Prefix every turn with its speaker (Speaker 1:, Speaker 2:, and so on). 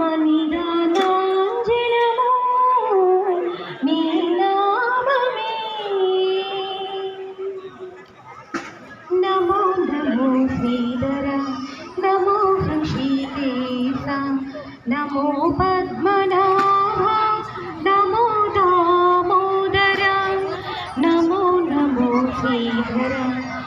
Speaker 1: मिदाना Namo Namo शीधर NaMo हशीतेसा NaMo Padmanabha NaMo Damodar Namo Namo Sridhar